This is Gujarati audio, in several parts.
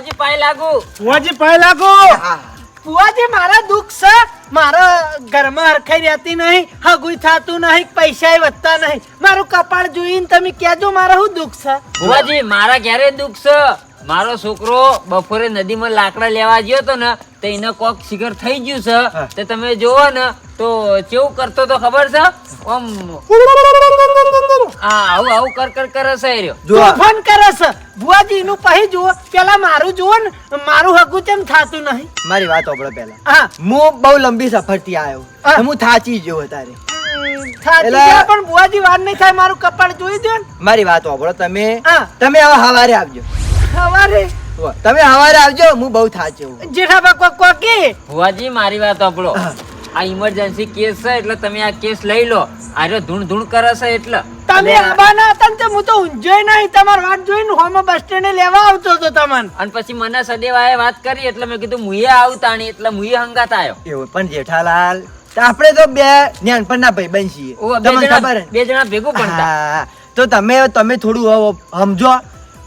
કે ભુવાજી પાય લાગુ. ફુવાજી પાય લાગુ? ફુવાજી મારા દુઃખ છે. મારા ઘરમાં હરખાઈ રહેતી નહીં હગુઈ થાતું નહીં પૈસા વધતા નહીં. મારું કપાળ જોઈને તમે કહેજો મારા શું દુઃખ છે. ફુવાજી મારા ઘેરે દુઃખ છે. મારો છોકરો બપોરે નદીમાં લાકડા લેવા ગયો તો ને તો એને કોક શિખર થઈ ગયું છે. તે તમે જોવો ને તો કેવું કરતો તો ખબર છે? આમ હા આવું આવું કર કર કરે છે રહ્યો તોફાન કરે છે. બુઆજી નું પહી જુઓ. પેલા મારું જુઓ ને મારું હગું કેમ થાતું નહીં. મારી વાત સાંભળો પેલા હા. હું બહુ લંબી સફરથી આવ્યો. હા. હું થાચી ગયો તારે પણ બુઆજી વાર નહીં થાય મારું કપાળ જોઈ દો ને. મારી વાત સાંભળો તમે. હા. તમે હવે હવારે આવજો. સવારે. તમે હવારે આવજો હું બહુ થાચું જેઠાબા કોક કોકી ભુવાજી મારી વાત સાંભળો. આ ઇમરજન્સી કેસ છે એટલે તમે આ કેસ લઈ લો. આર્યો ધૂણ ધૂણ કરે છે એટલે. તમે આબાના હતા ને તો હું તો ઊંઝોય નહીં. તમાર વાત જોઈને હોમ બસ સ્ટેન્ડે લેવા આવતો હતો તમને. અને પછી મને સદેવાએ વાત કરી એટલે મેં કીધું મુયે આવતાણી એટલે મુયે હંગાત આવ્યો એવું પણ જેઠાલાલ તો આપણે તો બે નાનપણના ભાઈબંધ છીએ. તમને ખબર બે જણા ભેગું પણ તો તમે તમે થોડું સમજો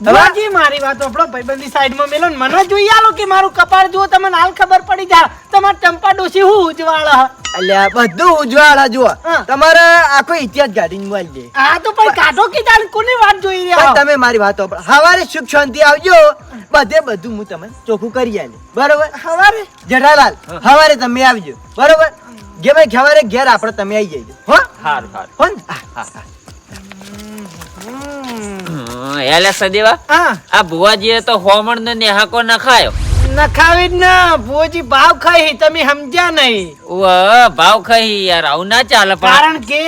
હવે- મારી વાત આપણો ભાઈબંધી સાઈડમાં મેલો ને મને જોઈ આલો કે મારું કપાળ જુઓ તમને હાલ ખબર પડી જા તમાર ચંપા ડોસી હું ઉજવાળા? અલ્યા બધું ઉજવાળા જુઓ. તમારે આખો ઇતિહાસ ગાડીને મળી દે. આ તો પણ કાઢો કીધા જાણ કોની વાત જોઈ રહ્યા તમે મારી વાત આપણો હવારે સુખ શાંતિ આવજો. બધે બધું હું તમને ચોખ્ખું કરી આલે. બરોબર? સવારે? જેઠાલાલ હવારે તમે આવજો. બરોબર? જે ભાઈ સવારે ઘેર આપણે તમે આવી જજો. હો? હારું હારું. હો હા, હા. હમ, એલે સદેવા. હા. આ ભુવાજીએ તો હોમણ ને નેહાકો નખાયો. નખાવી જ ના ભુવાજી ભાવ ખાઈ તમે સમજ્યા નહીં. ઓ ભાવ ખાઈ યાર આવું ના ચાલે પણ. કારણ કે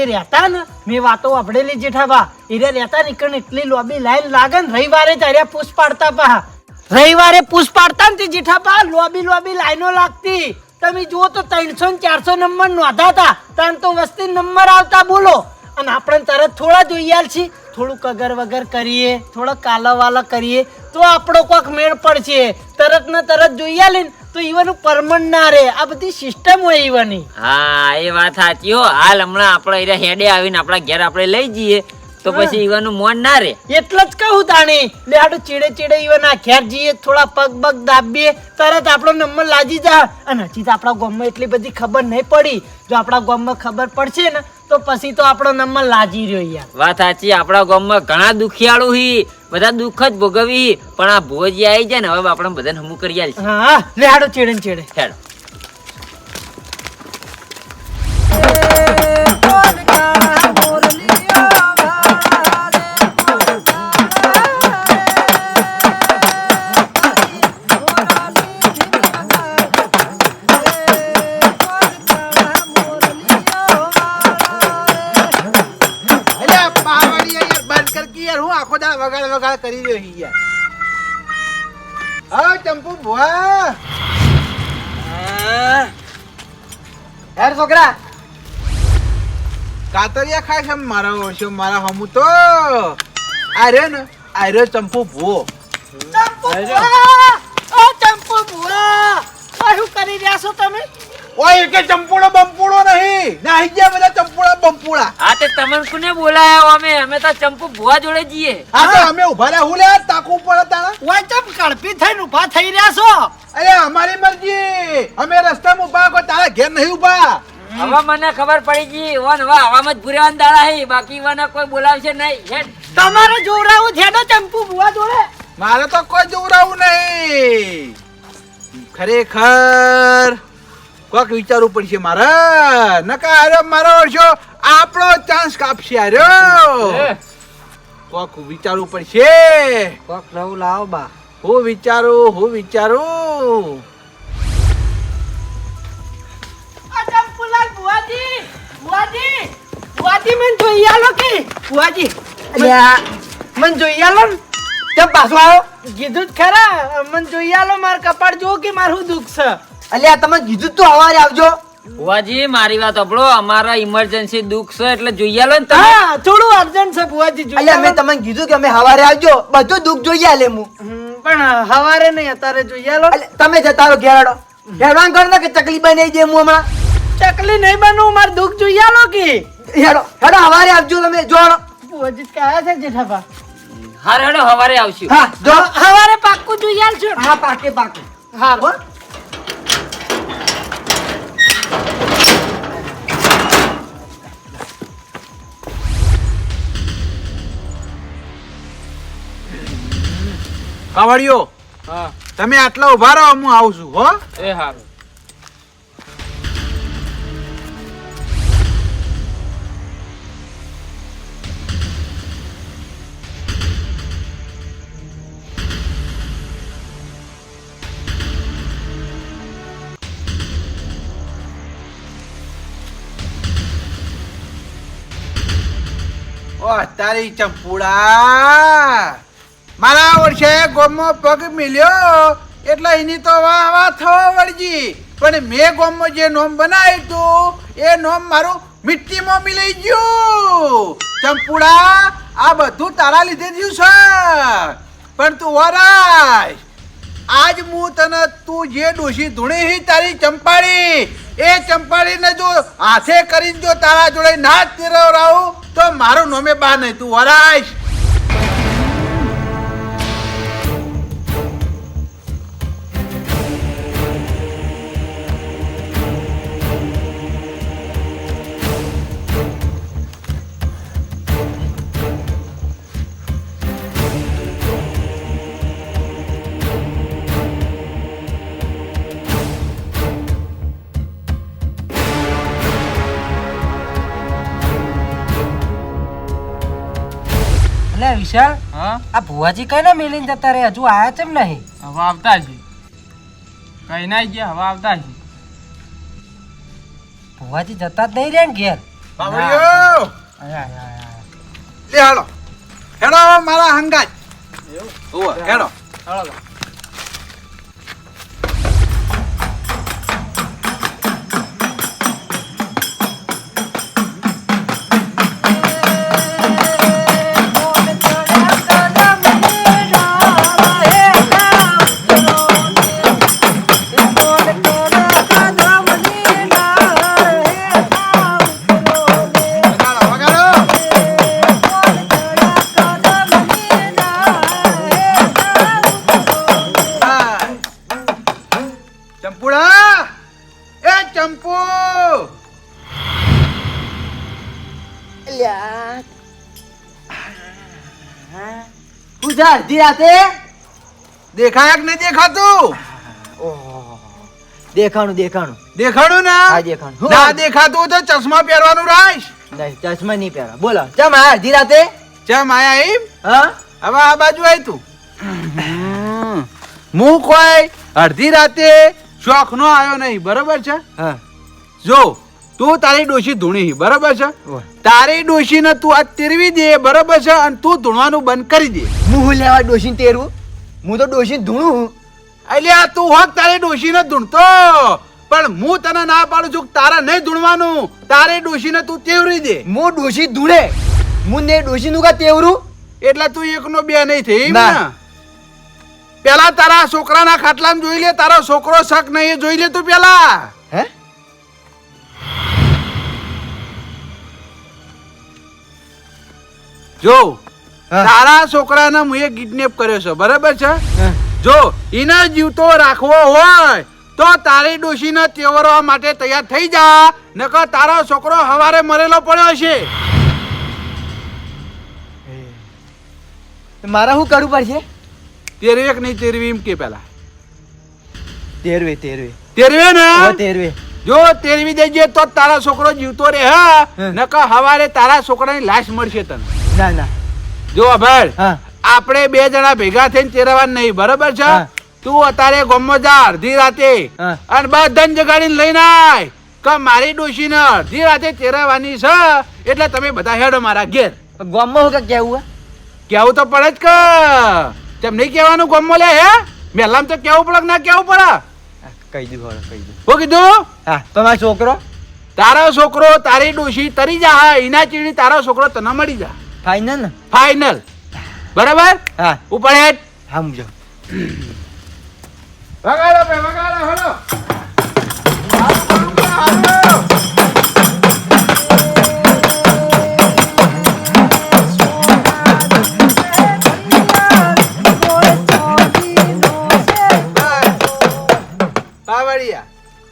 એ રહેતા ને મેં વાતો વાપરેલી જેઠાબા એ રહેતા ને એટલી લોબી લાઈન લાગે ને રવિવારે તાર્યા પૂછ પાડતા પા. રવિવારે પૂછ પાડતા ને જેઠાબા લોબી લોબી લાઈનો લાગતી. તમે જુઓ તો ત્રણસો ને ચારસો નંબર નોંધાતા ત્રણ તો વસ્તી નંબર આવતા બોલો. અને આપણે તરત થોડા જોઈએ છીએ થોડું કગર વગર કરીએ થોડો કાલા વાલા કરીએ તો આપણો કોક મેળ પડશે. તરત ને તરત જોઈએ લે તો ઈવાનું પરમન ના રે આ બધી સિસ્ટમ હોય ઈવાની હા એ વાત સાચી હો. હાલ હમણાં આપણે અહીંયા હેડે આવીને આપણા ઘેર આપણે લઈ જઈએ તો પછી ઈવાનું મોન ના રે એટલે જ કહું તાણી લે આડું ચીડે ચીડે ઈવાના ઘેર જઈએ થોડા પગ પગ દાબીએ તરત આપણો નંબર લાજી જા અને હજી તો આપણા ગામમાં એટલી બધી ખબર નહીં પડી. જો આપણા ગામમાં ખબર પડશે ને તો પછી તો આપણો નંબર લાજી રહ્યો યાર. વાત સાચી આપણા ગામમાં ઘણા દુખિયાળુ હી. બધા દુઃખ જ ભોગવી પણ આ ભોજી આવી જાય ને હવે આપણે બધાને હમું કરી આલ હા લે હાડો ચેડે ને ચીડે. હેડો. છોકરા. કાતરિયા ખાય છે મારા ઓછો મારા હમુ તો. આર્યો ને આર્યો ચંપુ ભૂવો. ચંપુ ભુવા! ઓ ચંપુ ભુવા! શું કરી રહ્યા છો તમે? ઓય કે ચંપુડો બંપુડો નહીં. નાહી ગયા બધા ચંપુડા બંપુડા. હા તે તમને કોને બોલાયા? અમે અમે તો ચંપુ ભુવા જોડે જઈએ. હા તો અમે ઊભા રહ્યા. હું લે તાકુ પડે તાણા ઓય ચમ કડપી થઈને ઊભા થઈ રહ્યા છો. અરે અમારી મરજી. અમે રસ્તામાં ઊભા કોઈ તારા ઘેર નહીં ઊભા. હવે મને ખબર પડી ગઈ વન વા આવામાં જ ભૂર્યાવાન દાડા હે. બાકી વને કોઈ બોલાવશે નહીં. તમારે જોવરાવું ને ચંપુ બુવા જોડે? મારે તો કોઈ જોવરાવું નહીં. ખરેખર કોક વિચારવું પડશે મારે. નકા આર્યો મારો વર્ષો આપણો ચાન્સ કાપશે આર્યો કોક વિચારવું પડશે. કોક નવું લાવો બા. હું વિચારું હું વિચારું. ભુવાજી જોઈ આલો કે? બુવાજી અલ્યા. મન જોઈ આલો ને? પાછો આવ્યો કીધું જ ખરા. મન જોઈ આલો માર કપાળ જો કે મારું દુઃખ છે. અલ્યા તમે કીધું તો સવારે આવજો. ભુવાજી મારી વાત સાંભળો. અમારા ઇમરજન્સી દુઃખ છે એટલે જોઈ આલો ને હા થોડું અર્જન્ટ છે બુવાજી જોઈ અલ્યા મેં તમને કીધું કે અમે સવારે આવજો. બધું દુઃખ જોઈ આલે હું. પણ હવારે નહીં અત્યારે જોઈએ લો અલ્યા, તમે જતા રહો ઘેરાડો. હેડવાન કરો ને કે તકલીફ બની જાય હું હમણાં. ચકલી નહીં બનવું મારે દુઃખ જોઈએ લો કે. હેડો હેડો સવારે આવજો તમે જોડો બુઆજી કયા છે જેઠાબા હાર હેડો હવારે આવશું. હા જો. હવારે પાક્કું જોઈએ આલજો. હા પાકે પાકે. હા હો? કાવડિયો તમે આટલા ઊભા રહો હું આવું છું હો? એ હારું. ઓ તારી ચંપુડા! મારા વર્ષે ગોમો પગ મિલ્યો. એટલે એની તો વાહ વાહ થવા વળજી પણ મેં ગોમો જે નોમ બનાવ્યું તું, એ નોમ મારું મિટ્ટીમાં મિલાઈ ગયું. ચંપુડા, આ બધું તારા લીધે થયું છે પણ તું વરાય. આજ હું તને તું જે ડોશી ધૂણી હી તારી ચંપાડી એ ચંપાડીને જો હાથે કરીને જો તારા જોડે ના રહું તો મારું નોમે બા નહીં. તું વરાઈશ વિશાલ હા? આ ભુવાજી કઈ ના મેલીને જતા રહે હજુ આયા છે નહીં. હવે આવતા છે કઈ ના ગયા હવે આવતા છે ભુવાજી જતા જ નહીં રે ને ઘેર? બાવળીઓ! લે હાલો. હેડો મારા હંગાજ એવું? હેડો. વગાડો, જા રાતે? દેખાય કે નહીં દેખાતું? દેખાણું દેખાણું. દેખાણું ને? હા દેખાણું. ના દેખાતું તો ચશ્મા પહેરવાનું રાઈશ. નહીં ચશ્મા નહીં પહેરા બોલો ચમ આ અડધી રાતે? ચમ આયા એમ? હા? હવે આ બાજુ આય તું. હું કોઈ અડધી રાતે શોખ નો આવ્યો નહીં. બરોબર છે? હા. જો તું તારી ડોશી ધૂણી બરાબર છે. તારી ડોશીને તું આ તેરવી દે બરાબર છે? અને તું ધૂણવાનું બંધ કરી દે. હું હું લેવા ડોશીને તેરવું હું તો ડોશી ધૂણું એટલે આ તું હોક તારી ડોશીને ધૂણતો. પણ હું તને ના પાડું છું તારા નહીં ધૂણવાનું. તારે ડોશી ને તું તેવરી દે. હું ડોશી ધૂણે. હું ને ડોશીનું કા તેવરું એટલે તું એકનો બે નહીં થઈ ના. ને? પેલા તારા છોકરાના ખાટલામાં જોઈ લે તારો છોકરો શક નહીં જોઈ લે તું પેલા. જો તારા છોકરાને હું એ કિડનેપ કર્યો છે બરાબર છે? જો એના જીવતો રાખવો હોય તો તારી ડોશીને તેવરવા માટે તૈયાર થઈ જા નકર તારો છોકરો હવારે મરેલો પડ્યો છે. મારે શું કરવું પડશે? તેરવે કે નહીં તેરવી એમ કે પેલા. તેરવે તેરવે. તેરવે ને? તેરવે. જો તેરવી દેજે તો તારા છોકરો જીવતો રહે હા. નકર હવારે તારા છોકરાની લાશ મળશે તને. ના ના. જો ભાઈ આપણે બે જણા ભેગા થઈને ચેરાવા નહીં બરાબર છે? તું અત્યારે ગમો જા અડધી રાતે. અને બધાને જગાડીને લઈને આય. કે મારી ડોશીને અડધી રાતે તેરવાની છે એટલે તમે બધા હેડો મારા ઘેર. ગમો કે કેવું? કેવું તો પડે જ કે. તેમ નહીં કહેવાનું ગમો લે હે? મેલામ તો કેવું પડે ના કેવું પડે? કહી દઉં હવે કહી દઉં. હું કીધું? હા તમારો છોકરો? તારો છોકરો તારી ડોશી તરી જા એના ચીડી તારો છોકરો તને મળી જા. ફાઈનલ ને ફાઇનલ બરાબર? હા. ઉપર હેડ. હા મુજો. વગાડો બે વગાડો હલો.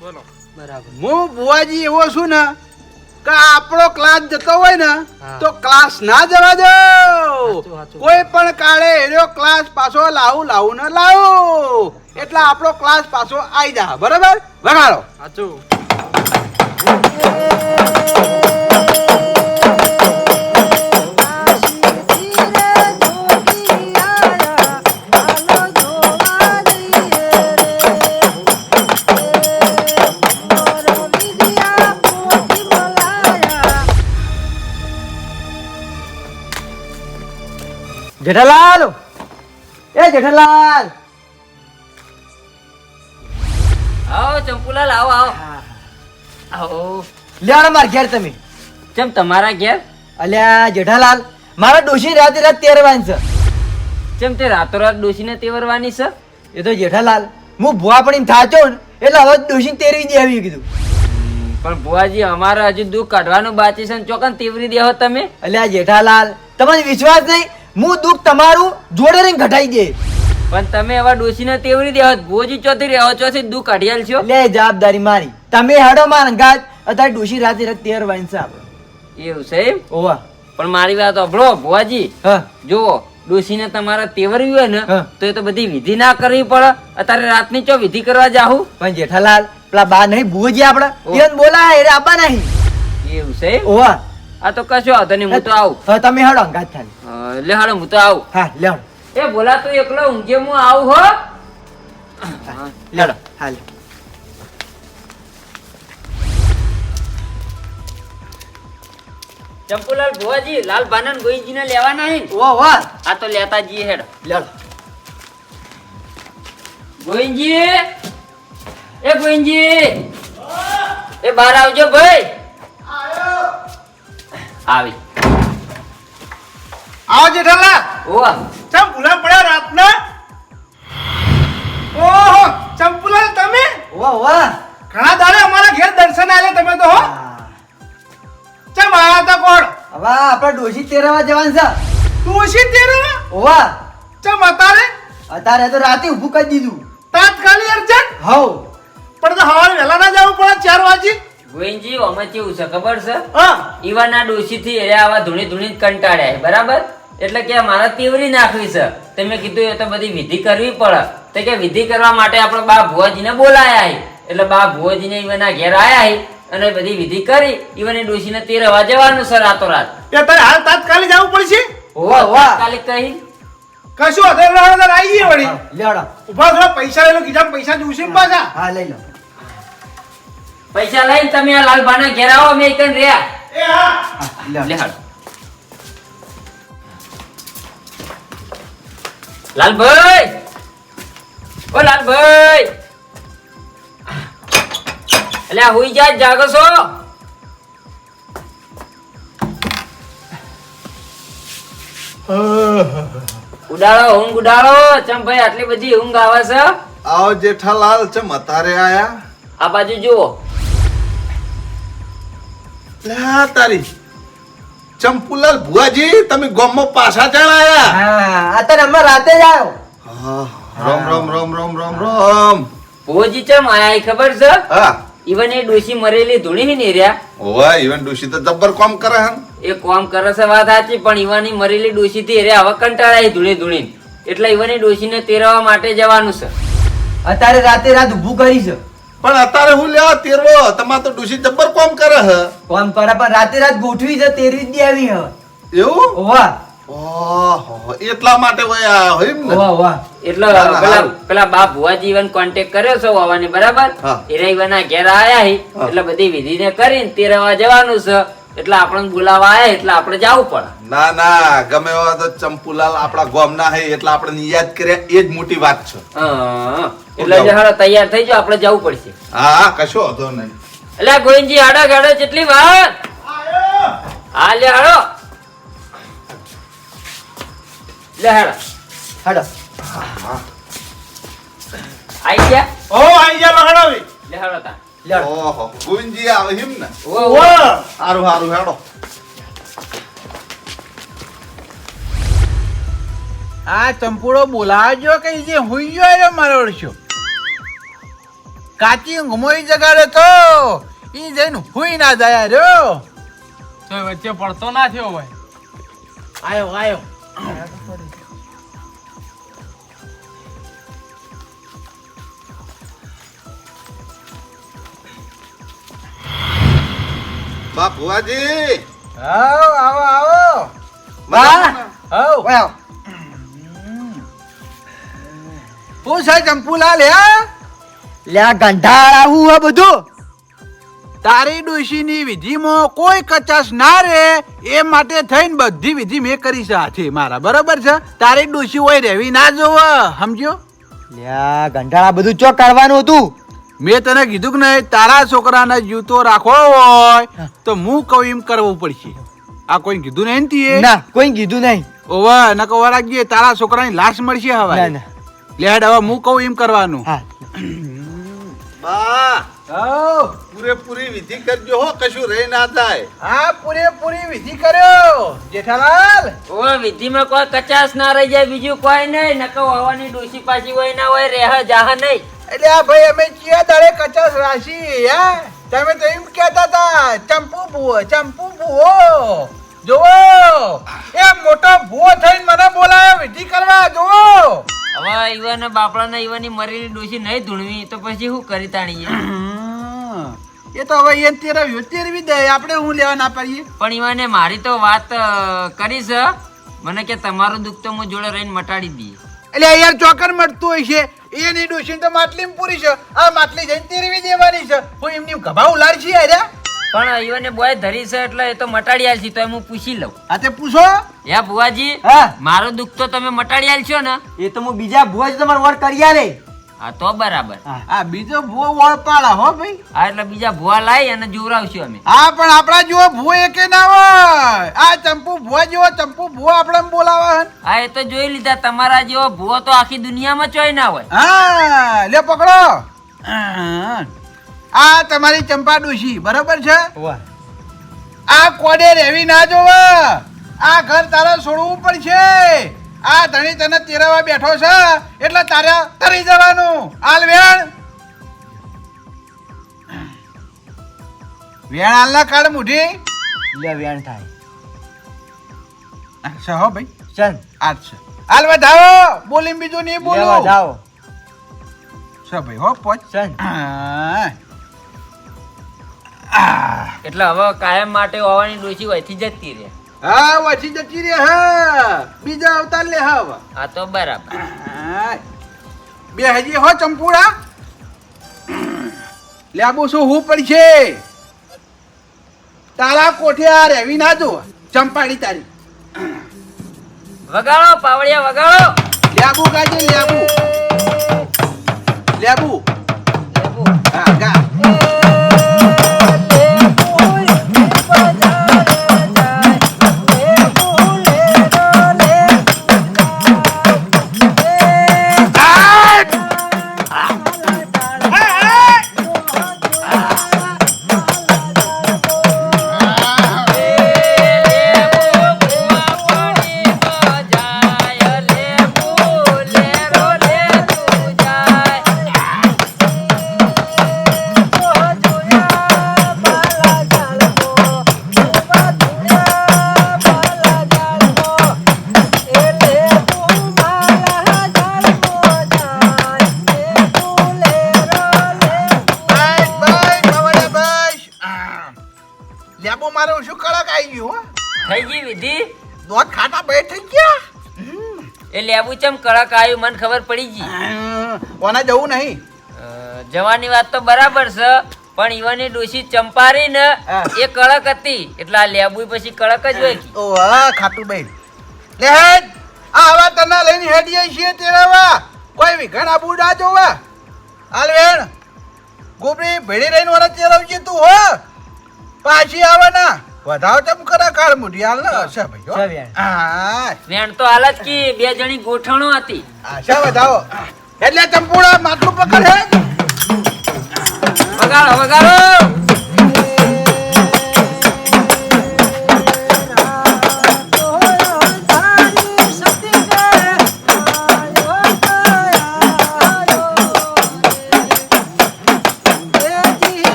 બોલો બરાબર. હું ભુવાજી એવો છું ને કે આપણો ક્લાસ જતો હોય ને તો ક્લાસ ના જવા દો. કોઈ પણ કાળે એનો ક્લાસ પાછો લાવું લાવું ને લાવું. એટલે આપણો ક્લાસ પાછો આવી જા. બરાબર? વગાડો. સાચું જેઠાલાલ! એ જેઠાલાલ! આવો ચંપુલાલ આવો આવો. આવો. લેવાના માર ઘેર તમે. કેમ તમારા ઘેર? અલ્યા જેઠાલાલ મારા ડોશી રાતે રાત તેરવાની છે. કેમ તે રાતોરાત ડોશીને તેરવાની છે? એ તો જેઠાલાલ હું ભુવા પડીને થાચો ને એટલે હવે ડોશી તેરવી દે આવી કીધું. પણ ભુવાજી અમારે હજુ દુઃખ કાઢવાનું બાકી છે ને ચોકન તેવરી દેવો તમે? અલ્યા જેઠાલાલ તમને વિશ્વાસ નહીં? હું દુઃખ તમારું જોડે રહીને ઘટાઈ દે. પણ તમે એવા ડોસીને તેવરી દેવા ભુવાજી ચોથી રહેવો ચોથી દુઃખ કાઢી છો? લે જવાબદારી મારી. તમે હાડો માર ગાજ અત્યારે ડોસી રાતે રાત તેરવાન છે આપણે એવું એમ? ઓવા પણ મારી વાત અભળો ભુવાજી. હા. જુઓ ડોસીને તમારે તેવરવી હોય ને તો એ તો બધી વિધિ ના કરવી પડે. અત્યારે રાતની ચો વિધિ કરવા જાહું? પણ જેઠાલાલ પેલા બા નહીં ભૂજી આપડે. બોલા એ આબા નહીં. એવું એમ? ઓવા આ તો કશો વાંધો નહીં હું તો આવું. હવે તમે હાડો અંગાત થાય લે હાડો હું તો આવું. હા લે એ બોલા તું એકલો ઊંઘે હું આવું હો. લેડો હા લે. ચંપુલાલ ભુવાજી લાલ બાનન ગોઈજીને લેવાના હે ઓ ઓવા આ તો લેતા જઈએ હેડ. લેડો ગોઈજી એ ગોઈજી એ બહાર આવજો ભાઈ. આવી. આવો જેઠાલા ઓહ ચમ ભૂલા પડ્યા રાતના? ઓહો ચંપુલાલ તમે? વાહ વાહ ઘણા દાડે અમારા ઘેર દર્શન આલે તમે તો હો. ચમ આયા તા કોણ? હવે આપણે ડોશી તેરવા જવાનું છે. ડોશી તેરવા? ઓવા. ચમ અતારે અત્યારે તો રાતે ઊભું કરી દીધું. તાત્કાલિક અર્જન્ટ હવ. પણ તો સવારે વહેલા ના જવું પડે ચાર વાગે ગોઈજી આમાં કેવું છે? ખબર છે? હા. ઈવાના ડોશીથી એરે આવા ધૂણી ધૂણી જ કંટાળ્યા બરાબર? એટલે કે મારા તીવરી નાખવી છે. તે મેં કીધું એ તો બધી વિધિ કરવી પડે. તો કે વિધિ કરવા માટે આપણે બા ભુવાજીને બોલાયા એટલે બા ભુવાજીને ઈવાના ઘેર આયા અને બધી વિધિ કરી. ઈવાની ડોશીને તેરવા જવાનું છે રાતોરાત. એ તારે હાલ તાત્કાલિક જવું પડશે? હોવા વાહ. તાત્કાલિક કહી. કશું અધર હવે આવી વળી. લેડા ઊભા થોડા પૈસા લઈ લો કીધા પૈસા જોશે પાછા. હા લઈ લો. પૈસા લઈને તમે આ લાલભાના ઘેર આવો મેં એકન રહ્યા. એ હા. લે હાલ. લાલભાઈ! ઓ લાલભાઈ! એટલે હુઈ જા જાગો છો. ઉડાડો ઊંઘ ઉડાડો. ચમ ભાઈ આટલી બધી ઊંઘ આવે છે? આવો જેઠાલાલ ચમ અતારે આયા? આ બાજુ જુઓ. લે તારી. ચંપુલાલ ભુવાજી તમે ગોમમાં પાછા ચણ આયા? હા અત્યારે અમે રાતે જ આવ્યો. હા, રામ રામ રામ રામ રામ રામ. ભોજી ચમ આયા ખબર છે? હા. ઈવન એ ડોશી મરેલી ધૂણી ની રહ્યા. ઓવા ઇવન ડોશી તો જબ્બર કામ કરે હન. એ કોમ કરે છે વાત સાચી પણ ઈવાની મરેલી ડોશી થી હવે કંટાળાય ધૂણી ધૂણી એટલે ઈવાની ડોશીને તેરવા માટે જવાનું છે. અત્યારે રાતે રાત ઊભું કરી છે. પણ અત્યારે હું લેવા તેરવો તમાર તો ડુસી જબ્બર કોમ કરે હ. કોમ કરે પણ રાતે રાત ગોઠવી છે તેરવી જ આવી હ. એવું? ઓહો એટલા માટે વયા આ હોય ને? વાહ વાહ એટલે પેલા પેલા બાપ ભુવાજી ઈવન કોન્ટેક્ટ કર્યો છે વાવાની બરાબર? એ એરા ઈવાના ઘેર આયા હી. એટલે બધી વિધિને કરીને તેરવા જવાનું છે. એટલે આપણને બોલાવા આવે એટલે આપણે જવું પડે ના ના ગમે એવા તો ચંપુલાલ આપણા ગામના હે એટલે આપણે યાદ કર્યા એ જ મોટી વાત છે. એટલે જે તૈયાર થઈ જાવ આપણે જવું પડશે. હા હા કશો હતો નહીં. એટલે ગોવિંદજી હાડો ગાડો કેટલી વાર હા લે હાડો લે હાડો હાડો આઈ ગયા? ઓ આઈ ગયા મહારાવી. લે હાડો તા. ઓહો ગોવિંદજી આવે હિમ ને ઓહો ઓ સારું સારું હેડો આ ચંપુડો બોલાવજો કે જે હુઈ ગયો રે મારો ઓળશો કાચી ઊંઘમોઈ જગાડે તો ઈ જઈને હુઈ ના જાય રહ્યો તો વચ્ચે પડતો ના થયો ભાઈ આયો આયો બા ભુવાજી. આવો આવો આવો. બા આવો. વાવ હું છે ચંપુલાલ હે લે આ ગંધાળ આવું હે બધું. તારી ડોશીની વિધિમાં કોઈ કચાશ ના રહે એ માટે થઈને બધી વિધિ મેં કરી છે હાથે મારા. બરોબર છે? તારી ડોશી હોય રહેવી ના જોવે સમજ્યો? લ્યા ગંઢાળા બધું ચો કરવાનું હતું? મેં તને કીધું કે નહીં તારા છોકરાને જીવતો રાખવો હોય તો હું કહું એમ કરવું પડશે. આ કોઈ કીધું નહીં તી તીએ? ના કોઈ કીધું નહીં. ઓવે ન કહો રાખજે તારા છોકરાની લાશ મળશે ના હવે ના લેડ હવે હું કહું એમ કરવાનું. હા. બા. પૂરેપૂરી વિધિ કરજો હો કશું રહી ના થાય. હા પૂરેપૂરી વિધિ કર્યો. જેઠાલાલ? ઓ વિધિમાં કોઈ કચાસ ના રહી જાય બીજું કોઈ નહીં નકો હવાની ડોસી પાછી હોય ના હોય રેહ જાહ નહીં. એટલે આ ભાઈ અમે ચિયા દાડે કચાસ રાશી હે? તમે તો એમ કહેતા હતા ચંપુ ભૂવો ચંપુ ભૂવો. જોવો એ મોટો ભૂવો થઈને મને બોલાયો વિધિ કરવા જોવો હવે ઈવન બાપડાને ઈવનની મરેલી ડોસી નહીં ધૂણવી તો પછી શું કરી તાણીએ? એ તો હવે એ તેરવ્યો તેરવી દે આપણે હું લેવા ના પડીએ? પણ ઈવને મારી તો વાત કરીશ કરી છે. મને કે તમારું દુઃખ તો હું જોડે રહીને મટાડી દઈએ. એટલે યાર ચોકર મળતું હોય છે. એની ડોશી તો માટલી પૂરી છે. આ માટલી જઈને તેરવી દેવાની છે. હું એમની ગભા ઉલાડ છે અરે પણ ઈવને બોય ધરી છે એટલે એ તો મટાડી છે તો હું પૂછી લઉં. આ તે પૂછો. યા ભુવાજી હા. મારો દુઃખ તો તમે મટાડી છો ને? એ તો હું બીજા ભુવાજી તમારો વોટ કરી આલે. હા તો બરાબર. આ બીજો ભૂવો વળપાળા હો ભાઈ. હા એટલે બીજા ભૂવા લાવી અને જોવરાવશું અમે. હા પણ આપણા જેવો ભૂવો એકે ના હોય. આ ચંપુ ભુવા જેવો ચંપુ ભૂવો આપણે બોલાવા હા એ તો જોઈ લીધા તમારા જેવો ભૂવો તો આખી દુનિયામાં ચોય ના હોય. હા લે પકડો. આ તમારી ચંપા ડોશી બરાબર છે? આ કોડે રહેવી ના જોવે. આ ઘર તારા છોડવું પડશે. આ ધણી તને તેરવા બેઠો છે એટલે તારે તરી જવાનું. હાલ વેણ. વેણ હાલના કાળ મુઠી લે વેણ થાય. છે હો ભાઈ. ચલ. આજ છે. હાલ વધાવો. બોલીને બીજું નહીં બોલો. જાઓ છે ભાઈ હો પોચ. ચલ. એટલે હવે કાયમ માટે હોવાની ડોસી વહીથી જતી રહે. હા વાંચી જતી રે હા. બીજા અવતાર લે હા આ તો બરાબર. બે હજી હો ચંપુડા. લેબુ શું હું પડશે. તારા કોઠે આ રેવી ના જો ચંપાડી તારી. વગાડો પાવડિયા વગાડો. લેબુ કાજે લેબુ લેબુ ચમ કળક આવ્યું મને ખબર પડી ગઈ. ઓના જવું નહીં. જવાની વાત તો બરાબર છે પણ ઈવાની ડોશી ચંપારી ને એ કડક હતી. એટલે આ લેબુ પછી કડક જ હોય. ઓ હા ખાટું બેન. લે હેડ આ હવા તને લઈને હેડીએ છીએ તેરાવા. કોઈ વિઘન આબુ ના જોવા. હાલ વેણ ગોબરી ભેડી રહીને વરસ ચેરવજે તું હો. પાછી આવના. ના વધાવ તમ કરે કાળ મુઢી હાલ ને અચ્છા ભાઈ હો. વેણ. હા. વેણ તો હાલ જ કી બે જણી ગોઠણો હતી. આશા વધાવો એટલે ચંપુડા માટલું પકડ? હે વગાડો વગાડો.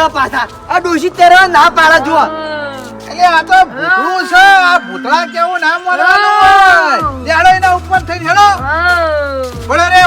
લેવા પાછા. આ ડોશી તેરા ના પાડા જુઓ. એટલે આ તો ભૂતળું છે. આ ભૂતળા કેવું નામ મળવાનું જાડો એના ઉપર થઈ હેડો બોલો રે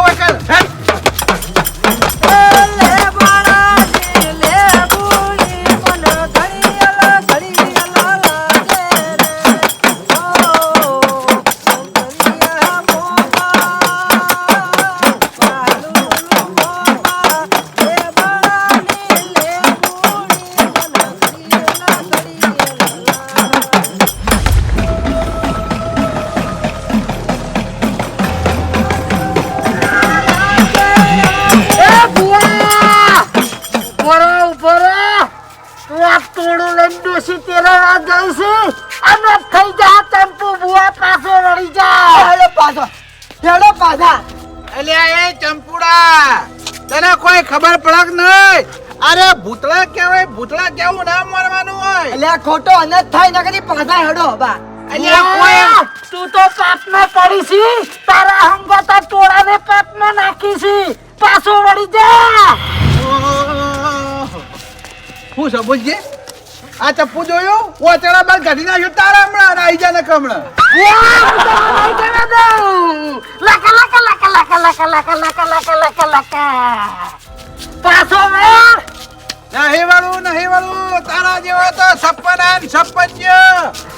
આ ખોટો અનર્થ થાય ને કદી પાછા હડો બા. તું તો પાપમાં પડી છી. તારા હંગોતા ટોળાને પાપમાં નાખી છી. પાછો વળી જા. હું સમજજે આ ચપ્પુ જોયું? ઓચડા બાર કાઢી નાખ્યું. તારા હમણાં આવી જા ને કમણા પાછો મેળ નહીં વાળું નહીં વાળું તારા જેવો તો સપના ને સપન્ય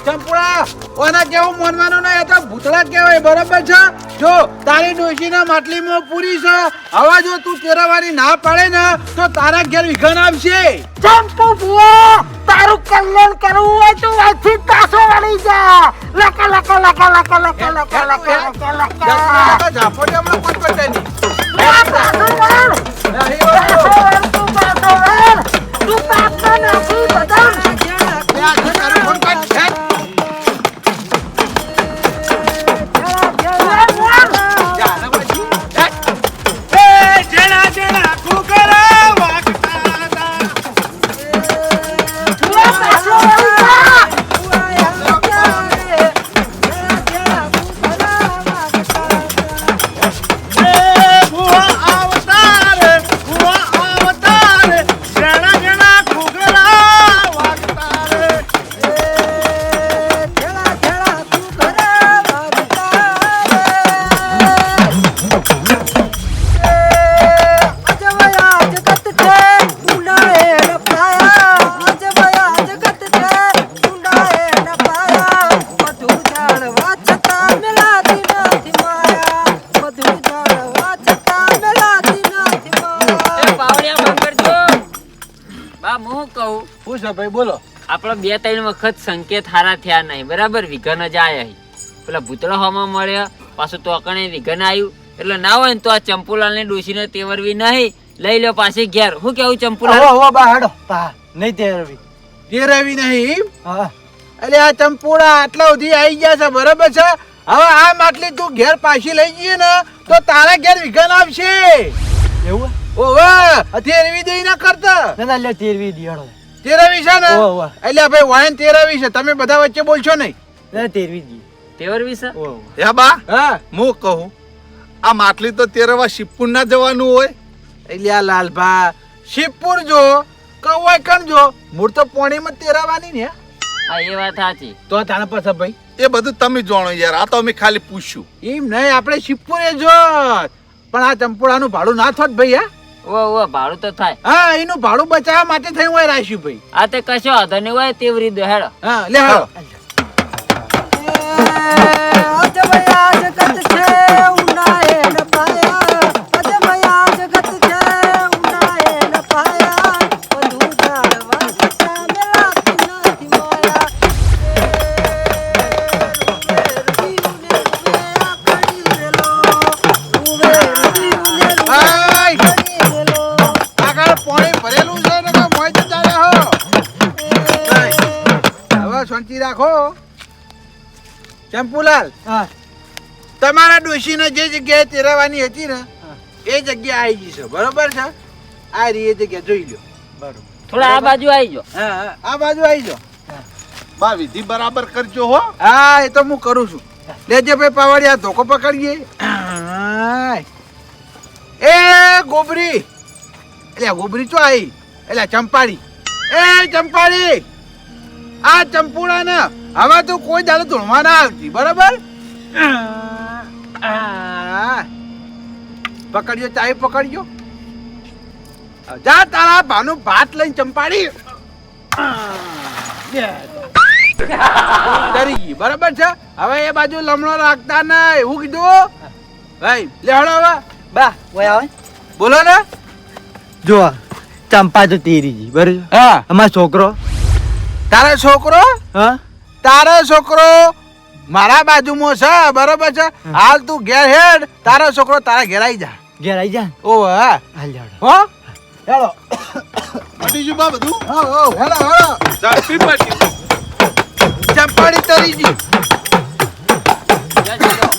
ચંપુડા ઓના જેવું માનવાનું નહીં એ તો ભૂતળા કહેવાય બરોબર છે? જો તારી ડોશીના માટલીમાં પૂરી છે હવે જો તું તેરાવાની ના પાડે ને તો તારા ઘેર વિઘન આવશે. ચંપુ બુઆ તારું કલ્યાણ કરવું હોય તો અહીંથી પાછો વળી જા. લકા લકા લકા લકા લકા લકા લકા લકા લકા ઝાપોટે હમણાં કોઈ પટે નહીં. નહીં વળ. I'm not. હું કહું શું છે ભાઈ બોલો. આપણે બે ત્રણ વખત સંકેત હારા થયા નહીં બરાબર? વિઘન જ આયા પેલા ભૂતળા હોમાં મળ્યા પાછું તો વિઘન આવ્યું એટલે ના હોય ને તો આ ચંપુલાલ ને તેવરવી નહીં. લઈ લો પાછી ઘેર. હું કેવું ચંપુલાલ? હવો હવો બા હેડો. બા નહીં હા. એટલે આ ચંપુડા આટલા સુધી આવી ગયા છે બરાબર છે? હવે આ માટલી તું ઘેર પાછી લઈ જઈએ ને તો તારા ઘેર વિઘન આવશે. એવું? હે? ઓવે તેરવી દઈ ના કરતા. ના ના લ્યો તેરવી દિયાળો તેરવી છે ને? ઓવે, ઓવે. એટલે ભાઈ વાયન તેરવી છે. તમે બધા વચ્ચે બોલશો નહીં. ના તેરવી દી. હે બા. હા. હું કહું આ માટલી તો તેરવા શિવપુર ના જવાનું હોય. એટલે આ લાલભા શિવપુર જો કવાય કણ જો મૂળ તો પોણીમાં તેરાવાની ને. હા એ વાત સાચી. તો તારા પાસે ભાઈ? એ બધું તમે જાણો યાર. આ તો અમે ખાલી પૂછ્યું. એમ નહીં આપણે શિવપુરે જો પણ આ ચંપોડાનું ભાડું ના થોત ભાઈ હા? ઓ ઓ ભાડું તો થાય. હા એનું ભાડું બચાવવા માટે થઈ હોય રાખ્યું ભાઈ આ તે કશો વાંધો નહીં હોય તેવરી દો હેડો. હા લે હાલો રાખો. ચંપુલાલ તમારા ડોશીને જે જગ્યાએ તેરવાની હતી ને એ જગ્યા આવી ગઈ છે બરોબર છે? આ રી એ જગ્યા જોઈ લો બરોબર. થોડા આ બાજુ આવી જો હા હા. આ બાજુ આવી જો બા વિધિ બરાબર કરજો હો. હા એ તો હું કરું છું. લેજે ભાઈ પાવડિયા ધોકો પકડીએ. એ ગોબરી. એટલે ગોબરી તો આવી એટલે ચંપાડી એ ચંપાડી આ ચંપુડા ને હવે તું કોઈ દાડો ધોળવા ના આવતી બરાબર? પકડ્યો ચાય પકડ્યો. જા તારા ભાનું ભાત લઈને ચંપાડી. ડરી ગઈ બરાબર છે? હવે એ બાજુ લમણો રાખતા નહીં એવું કીધું? ભાઈ લેહડો હવે. બા કોઈ આવે. બોલો ને. જો ચંપા તો તેરીજી બરાબર? હા. અમારો છોકરો તારો છોકરો? હા? તારો છોકરો મારા બાજુમાં છે બરોબર છે? હાલ તું ઘેર હેડ તારો છોકરો તારા ઘેર આવી જા. ઘેર આવી જા? ઓ હા. હાલ જાડો હો? હેલો. પટીજુ બા બધું? હો હો હેલો હેડો ઝડપી પટી ચંપાડી તરી જી જય શ્રી